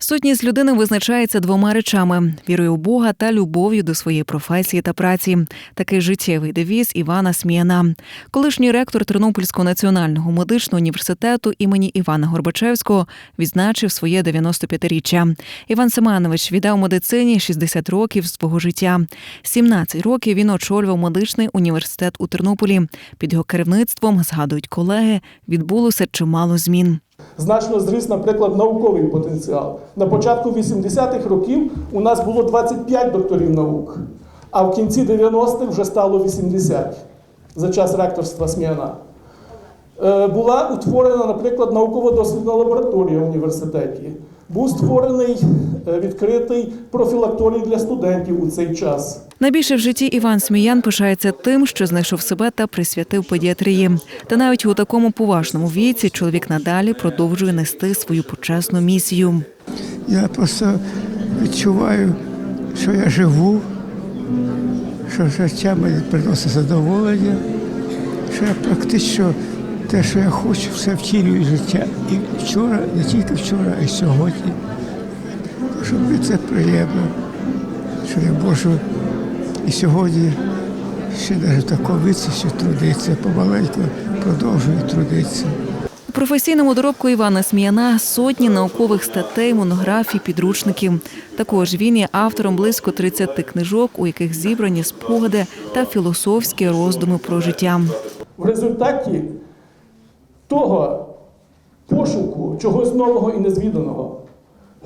Сутність людини визначається двома речами: вірою у Бога та любов'ю до своєї професії та праці. Такий життєвий девіз Івана Сміяна. Колишній ректор Тернопільського національного медичного університету імені Івана Горбачевського відзначив своє 95-річчя. Іван Семенович віддав медицині 60 років свого життя. 17 років він очолював медичний університет у Тернополі. Під його керівництвом згадують колеги, відбулося чимало змін. Значно зріс, наприклад, науковий потенціал. На початку 80-х років у нас було 25 докторів наук, а в кінці 90-х вже стало 80 за час ректорства Сміяна. Е, Була утворена, наприклад, науково-дослідна лабораторія в університеті. Був створений е, відкритий профілакторій для студентів у цей час. Найбільше в житті Іван Сміян пишається тим, що знайшов себе та присвятив педіатрії. Та навіть у такому поважному віці чоловік надалі продовжує нести свою почесну місію. Я просто відчуваю, що я живу, що життя мені приносить задоволення, що я практично те, що я хочу, все втілюю життя. І вчора, не тільки вчора, а й сьогодні. Щоб мені це приємно, що я можу і сьогодні ще навіть в такому віці ще трудиться, помаленьку продовжую трудитися. У професійному доробку Івана Сміяна сотні наукових статей, монографій, підручників. Також він є автором близько 30 книжок, у яких зібрані спогади та філософські роздуми про життя. В результаті того пошуку чогось нового і незвіданого,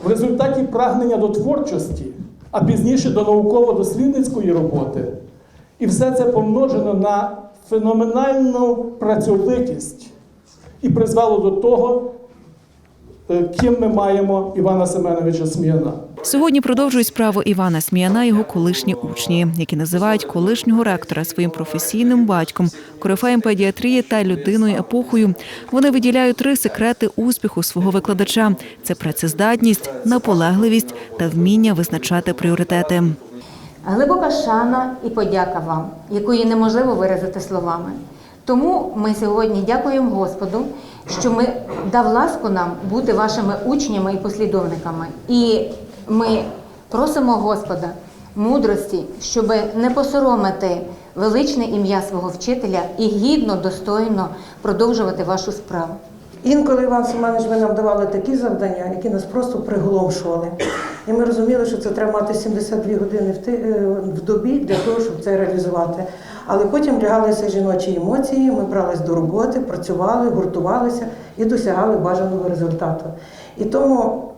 в результаті прагнення до творчості, а пізніше до науково-дослідницької роботи, і все це помножено на феноменальну працьовитість і призвело до того, е, ким ми маємо Івана Семеновича Сміяна. Сьогодні продовжують справу Івана Сміяна його колишні учні, які називають колишнього ректора своїм професійним батьком, корифеєм педіатрії та людиною епохою. Вони виділяють три секрети успіху свого викладача: це працездатність, наполегливість та вміння визначати пріоритети. Глибока шана і подяка вам, якої неможливо виразити словами. Тому ми сьогодні дякуємо Господу, що ми дав ласку нам бути вашими учнями і послідовниками. І ми просимо Господа мудрості, щоб не посоромити величне ім'я свого вчителя і гідно, достойно продовжувати вашу справу. Інколи Семенович ви нам давали такі завдання, які нас просто приголомшували. І ми розуміли, що це треба мати 72 години е, в добі для того, щоб це реалізувати. Але потім лягалися жіночі емоції, ми брались до роботи, працювали, гуртувалися і досягали бажаного результату. І тому,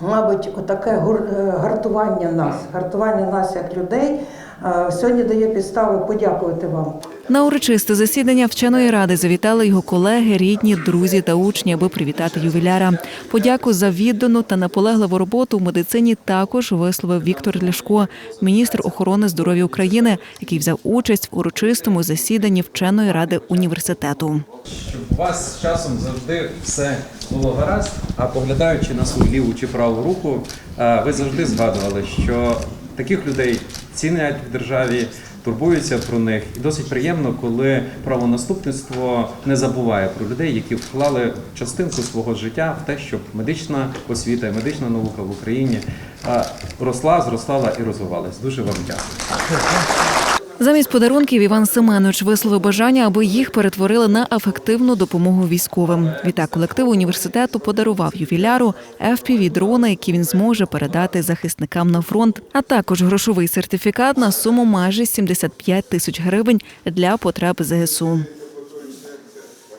мабуть, отаке е, гартування нас, гартування нас як людей е, сьогодні дає підстави подякувати вам. На урочисте засідання вченої ради завітали його колеги, рідні, друзі та учні, аби привітати ювіляра. Подяку за віддану та наполегливу роботу в медицині також висловив Віктор Ляшко, міністр охорони здоров'я України, який взяв участь в урочистому засіданні вченої ради університету. щоб у вас з часом завжди все було гаразд, а поглядаючи на свою ліву чи праву руку, е, ви завжди згадували, що таких людей цінять в державі, турбуються про них. І досить приємно, коли правонаступництво не забуває про людей, які вклали частинку свого життя в те, щоб медична освіта і медична наука в Україні росла, зростала і розвивалась. Дуже вам дякую. Замість подарунків Іван Семенович висловив бажання, аби їх перетворили на ефективну допомогу військовим. Відтак колектив університету подарував ювіляру fpv дрони, які він зможе передати захисникам на фронт, а також грошовий сертифікат на суму майже 75 тисяч гривень для потреб ЗСУ.